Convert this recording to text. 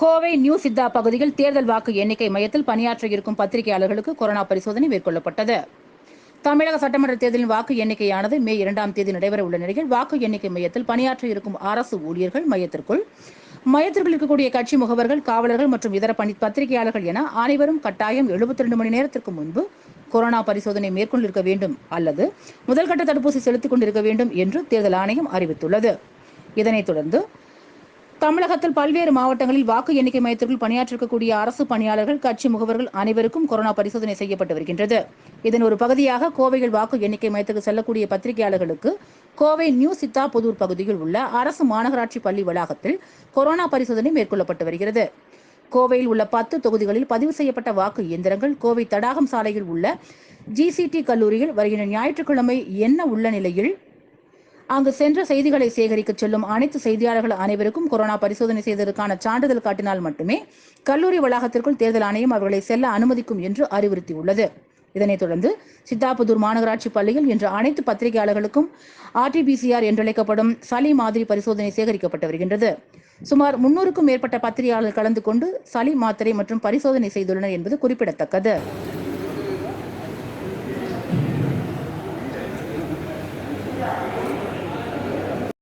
Kovai new Siddha பகுதியில் தேர்தல் வாக்கு எண்ணிக்கை மையத்தில் பணியாற்ற இருக்கும் பத்திரிகையாளர்களுக்கு கொரோனா பரிசோதனை மேற்கொள்ளப்பட்டது. தமிழக சட்டமன்ற தேர்தலின் வாக்கு எண்ணிக்கையானது மே இரண்டாம் தேதி நடைபெற உள்ள நிலையில் வாக்கு எண்ணிக்கை மையத்தில் பணியாற்ற இருக்கும் அரசு ஊழியர்கள் மையத்திற்குள். மையத்திற்குள் இருக்கக்கூடிய கட்சி முகவர்கள் காவலர்கள் மற்றும் இதர பணி பத்திரிகையாளர்கள் என அனைவரும் கட்டாயம் 72 மணி நேரத்திற்கு முன்பு கொரோனா பரிசோதனை மேற்கொண்டிருக்க வேண்டும் அல்லது முதல்கட்ட தடுப்பூசி செலுத்திக் கொண்டிருக்க வேண்டும் என்று தேர்தல் ஆணையம் அறிவித்துள்ளது. இதனைத் தொடர்ந்து தமிழகத்தில் பல்வேறு மாவட்டங்களில் வாக்கு எண்ணிக்கை மையத்திற்குள் பணியாற்றிருக்கக்கூடிய அரசு பணியாளர்கள் கட்சி முகவர்கள் அனைவருக்கும் கொரோனா பரிசோதனை செய்யப்பட்டு வருகின்றது. இதன் ஒரு பகுதியாக கோவையில் வாக்கு எண்ணிக்கை மையத்துக்கு செல்லக்கூடிய பத்திரிகையாளர்களுக்கு கோவை நியூ சித்தா புதூர் பகுதியில் உள்ள அரசு மாநகராட்சி பள்ளி வளாகத்தில் கொரோனா பரிசோதனை மேற்கொள்ளப்பட்டு வருகிறது. கோவையில் உள்ள பத்து தொகுதிகளில் பதிவு செய்யப்பட்ட வாக்கு இயந்திரங்கள் கோவை தடாகம் சாலையில் உள்ள ஜிசிடி கல்லூரியில் வருகின்ற ஞாயிற்றுக்கிழமை என்ன உள்ள நிலையில் அங்கு சென்ற செய்திகளை சேகரிக்க செல்லும் அனைத்து செய்தியாளர்கள் அனைவருக்கும் கொரோனா பரிசோதனை செய்ததற்கான சான்றிதழ் காட்டினால் மட்டுமே கல்லூரி வளாகத்திற்குள் தேர்தல் ஆணையம் அவர்களை செல்ல அனுமதிக்கும் என்று அறிவுறுத்தியுள்ளது. இதனைத் தொடர்ந்து சித்தாபுதூர் மாநகராட்சி பள்ளியில் இன்று அனைத்து பத்திரிகையாளர்களுக்கும் ஆர்டிபிசிஆர் என்றழைக்கப்படும் சளி மாதிரி பரிசோதனை சேகரிக்கப்பட்டு வருகின்றது. சுமார் முன்னூறுக்கும் மேற்பட்ட பத்திரிகையாளர்கள் கலந்து கொண்டு சளி மாத்திரை மற்றும் பரிசோதனை செய்துள்ளனர் என்பது குறிப்பிடத்தக்கது.